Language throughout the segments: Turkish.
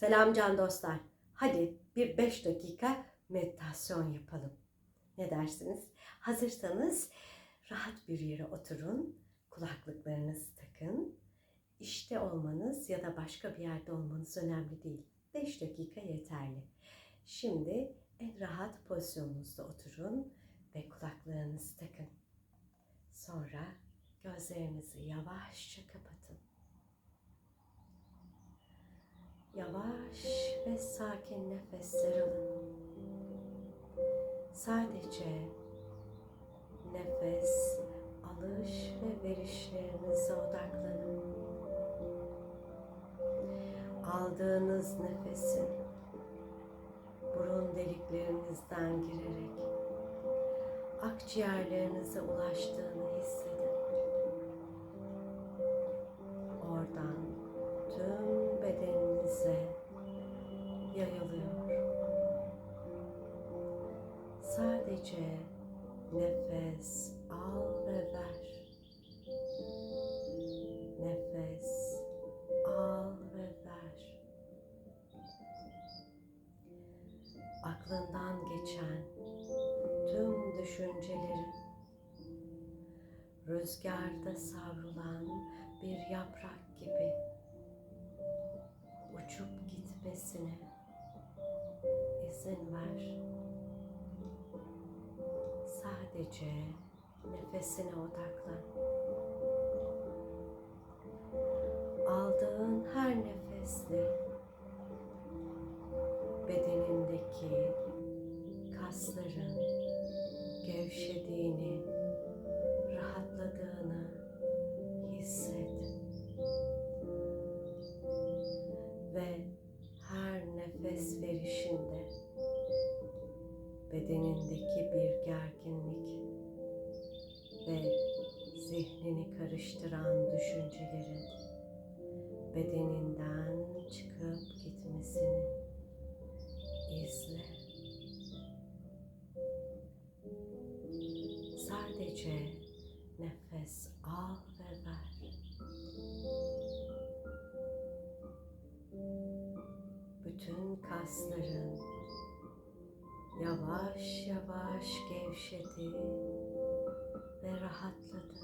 Selam can dostlar. Hadi bir 5 dakika meditasyon yapalım. Ne dersiniz? Hazırsanız rahat bir yere oturun. Kulaklıklarınızı takın. İşte olmanız ya da başka bir yerde olmanız önemli değil. 5 dakika yeterli. Şimdi en rahat pozisyonunuzda oturun ve kulaklarınızı takın. Sonra gözlerinizi yavaşça kapatın. Yavaş ve sakin nefesler alın. Sadece nefes alış ve verişlerinize odaklanın. Aldığınız nefesin burun deliklerinizden girerek akciğerlerinize ulaştığını hissedin. Sadece nefes al ve ver. Nefes al ve ver. Aklından geçen tüm düşüncelerin rüzgarda savrulan bir yaprak gibi Sadece nefesine odaklan. Aldığın her nefesle bedenindeki kasların gevşediğini, rahatladığını hisset. Ve her nefes verişinde bedenindeki bir gerginlik ve zihnini karıştıran düşüncelerin bedeninden çıkıp gitmesini izle. Sadece nefes al ve ver. Bütün kasların yavaş yavaş gevşedi ve rahatladı.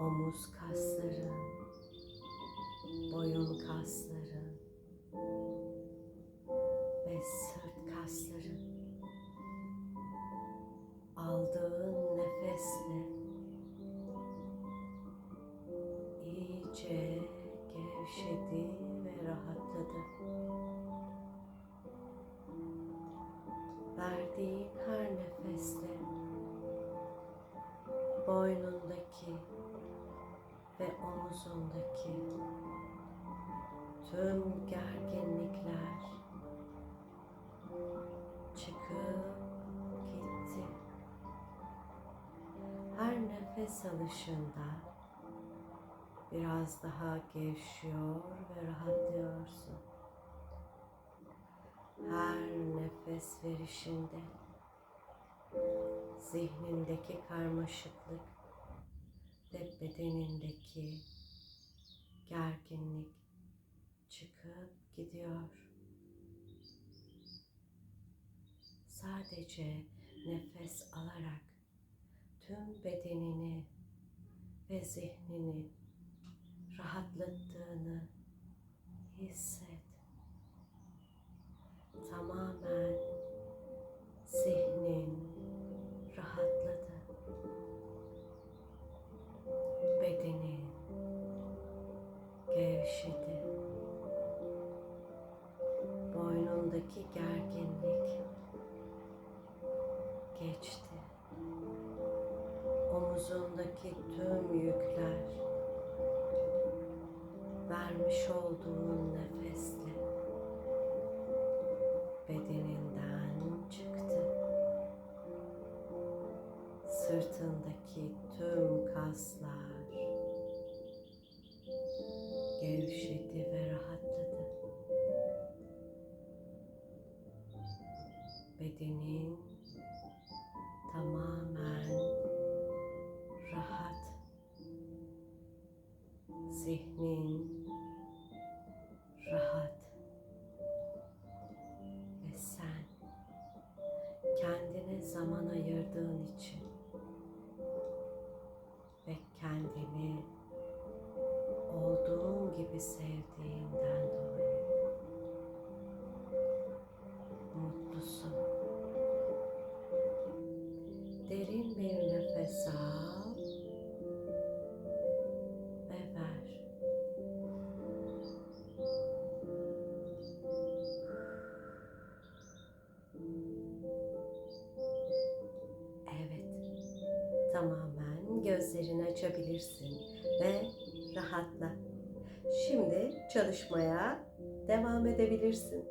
Omuz kasların, boyun kasların ve sırt kasların aldığın nefesle iyice gevşedi ve rahatladı. Verdiğin her nefesle boynundaki ve omuzundaki tüm gerginlikler çıkıp gitti. Her nefes alışında biraz daha gevşiyor ve rahatlıyorsun. Her nefes verişinde zihnindeki karmaşıklık ve bedenindeki gerginlik çıkıp gidiyor. Sadece nefes alarak tüm bedenini ve zihnini rahatlattığını hisset. Omuzundaki tüm yükler vermiş olduğun nefesle bedeninden çıktı. Sırtındaki tüm kaslar gevşedi ve rahatladı. Bedenin zihnin rahat ve sen kendine zaman ayırdığın için ve kendini olduğun gibi sevdiğinden dolayı mutlusun. Derin bir nefes al. Tamamen gözlerini açabilirsin ve rahatla. Şimdi çalışmaya devam edebilirsin.